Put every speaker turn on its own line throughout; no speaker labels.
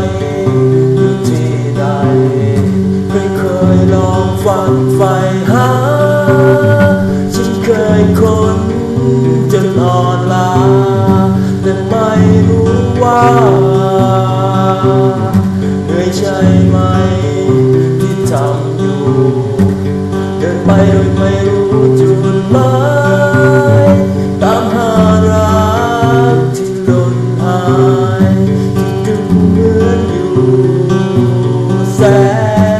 life. Zé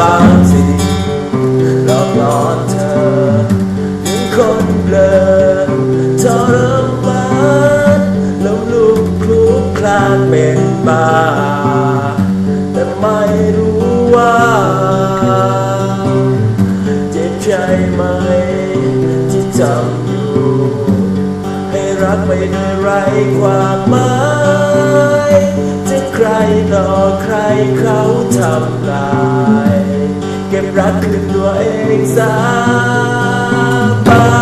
บางสิ่งหลอกหลอนเธอถึงคนเบลอทรมานแล้วลูกคลุกคลานเป็นบ้าแต่ไม่รู้ว่าเจ็บใจไหมที่จำอยู่ให้รักไม่ได้ไรความหมายจะใครต่อใครเขาทำลาย รักคือตัวเองซะไป